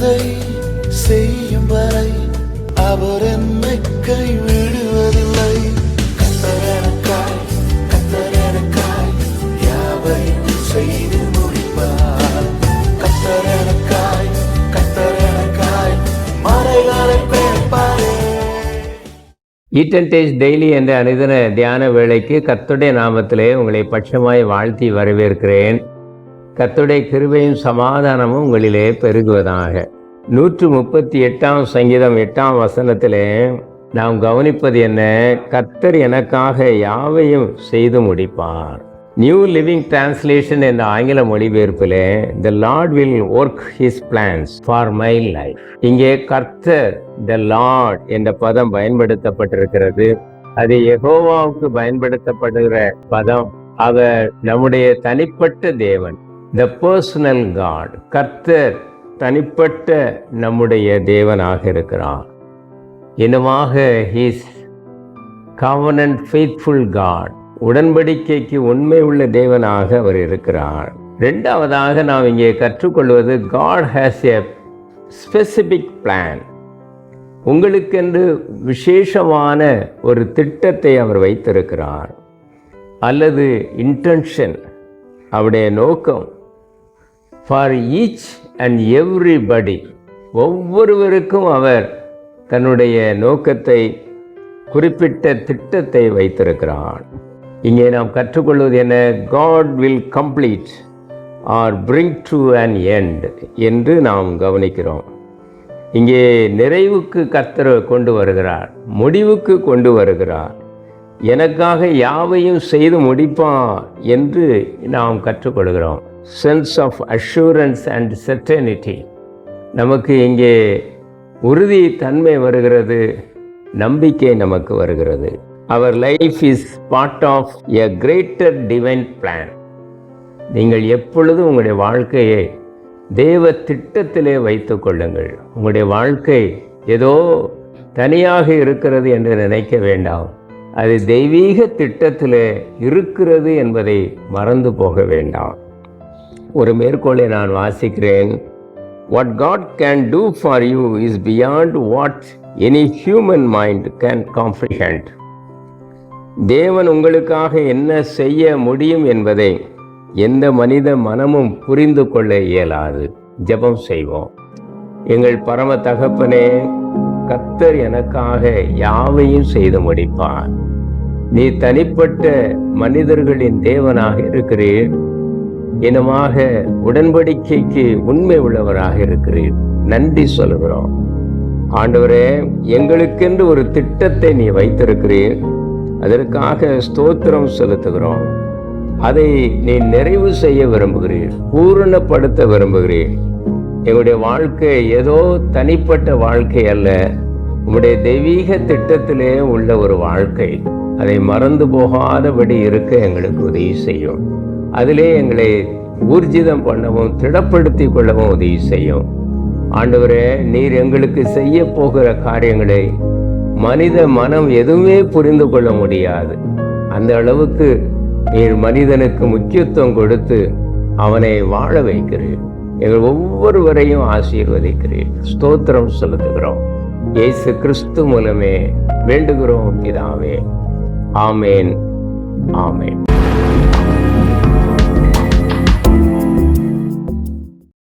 செய்ததை செய்யும் வரை அவர் என்னை கைவிடுவதில்லை. கத்தரனுக்காய் டேஸ்ட் டெய்லி என்ற அனுதின தியான வேலைக்கு கத்துடைய நாமத்திலே உங்களை பட்சமாய் வாழ்த்தி வரவேற்கிறேன். கத்துடைய கிருபையும் சமாதானமும் உங்களிலே பெருகுவதாக. நூற்று முப்பத்தி எட்டாம் சங்கீதம் எட்டாம் வசனத்திலே நாம் கவனிப்பது என்ன? கர்த்தர் எனக்காக யாவையும் செய்து முடிப்பார். நியூ லிவிங் டிரான்ஸ்லேஷன் என்ற ஆங்கில மொழிபெயர்ப்பில் the lord will work his plans for my life இங்கே கர்த்தர் த லார்ட் என்ற பதம் பயன்படுத்தப்பட்டிருக்கிறது. அது எகோவாவுக்கு பயன்படுத்தப்படுகிற பதம். அவர் நம்முடைய தனிப்பட்ட தேவன் த பர்சனல் காட் கர்த்தர் தனிப்பட்ட நம்முடைய தேவனாக இருக்கிறார். இனமாக ஹீஸ் கவனன்ட் ஃபெய்த்ஃபுல் காட் உடன்படிக்கைக்கு உண்மை உள்ள தேவனாக அவர் இருக்கிறார். ரெண்டாவதாக நாம் இங்கே கற்றுக்கொள்வது God has a specific plan உங்களுக்கென்று விசேஷமான ஒரு திட்டத்தை அவர் வைத்திருக்கிறார். அல்லது இன்டென்ஷன் அவருடைய நோக்கம். ஃபார் ஈச் அண்ட் எவ்ரிபடி ஒவ்வொருவருக்கும் அவர் தன்னுடைய நோக்கத்தை குறிப்பிட்ட திட்டத்தை வைத்திருக்கிறார். இங்கே நாம் கற்றுக்கொள்வது என்ன? God will complete or bring to an end என்று நாம் கவனிக்கிறோம். இங்கே நிறைவுக்கு கர்த்தர் கொண்டு வருகிறார் முடிவுக்கு கொண்டு வருகிறார். எனக்காக யாவையும் செய்து முடிப்பான் என்று நாம் கற்றுக்கொள்கிறோம். Sense of assurance and certainty நமக்கு இங்கே உறுதி தன்மை வருகிறது நம்பிக்கை நமக்கு வருகிறது. அவர் life is part of a greater divine plan நீங்கள் எப்பொழுதும் உங்களுடைய வாழ்க்கையை தேவ திட்டத்திலே வைத்து கொள்ளுங்கள். உங்களுடைய வாழ்க்கை ஏதோ தனியாக இருக்கிறது என்று நினைக்க வேண்டாம். அது தெய்வீக திட்டத்தில் இருக்கிறது என்பதை மறந்து போக வேண்டாம். ஒரு மேற்கோளை நான் வாசிக்கிறேன். What God can do for you is beyond what any human mind can comprehend தேவன் உங்களுக்காக என்ன செய்ய முடியும் என்பதை எந்த மனித மனமும் புரிந்து கொள்ள இயலாது. ஜெபம் செய்வோம். எங்கள் பரம தகப்பனே கத்தர் எனக்காக யாவையும் செய்து முடிப்பார். நீ தனிப்பட்ட மனிதர்களின் தேவனாக இருக்கிறீர். இனமாக உடன்படிக்கைக்கு உண்மை உள்ளவராக இருக்கிறீர். நன்றி சொல்கிறோம் ஆண்டவரே எங்களுக்கென்று ஒரு திட்டத்தை நீ வைத்திருக்கிறீர். அதற்காக ஸ்தோத்திரம் செலுத்துகிறோம். அதை நீ நிறைவு செய்ய விரும்புகிறீர். பூரணப்படுத்த விரும்புகிறீர். எங்களுடைய வாழ்க்கை ஏதோ தனிப்பட்ட வாழ்க்கை அல்ல. உங்களுடைய தெய்வீக திட்டத்திலே உள்ள ஒரு வாழ்க்கை. அதை மறந்து போகாதபடி இருக்க எங்களுக்கு உதவி செய்யும். அதிலே எங்களை ஊர்ஜிதம் பண்ணவும் திடப்படுத்தி கொள்ளவும் உதவி செய்யும். ஆண்டவரே நீர் எங்களுக்கு செய்ய போகிற காரியங்களை மனித மனம் எதுவுமே புரிந்து கொள்ள முடியாது. அந்த அளவுக்கு நீர் மனிதனுக்கு முக்கியத்துவம் கொடுத்து அவனை வாழ வைக்கிறீர். எங்கள் ஒவ்வொருவரையும் ஆசீர்வதிக்கிறீர். ஸ்தோத்திரம் செலுத்துகிறோம். இயேசு கிறிஸ்து மூலமே வேண்டுகிறோம் பிதாவே. ஆமேன். ஆமேன்.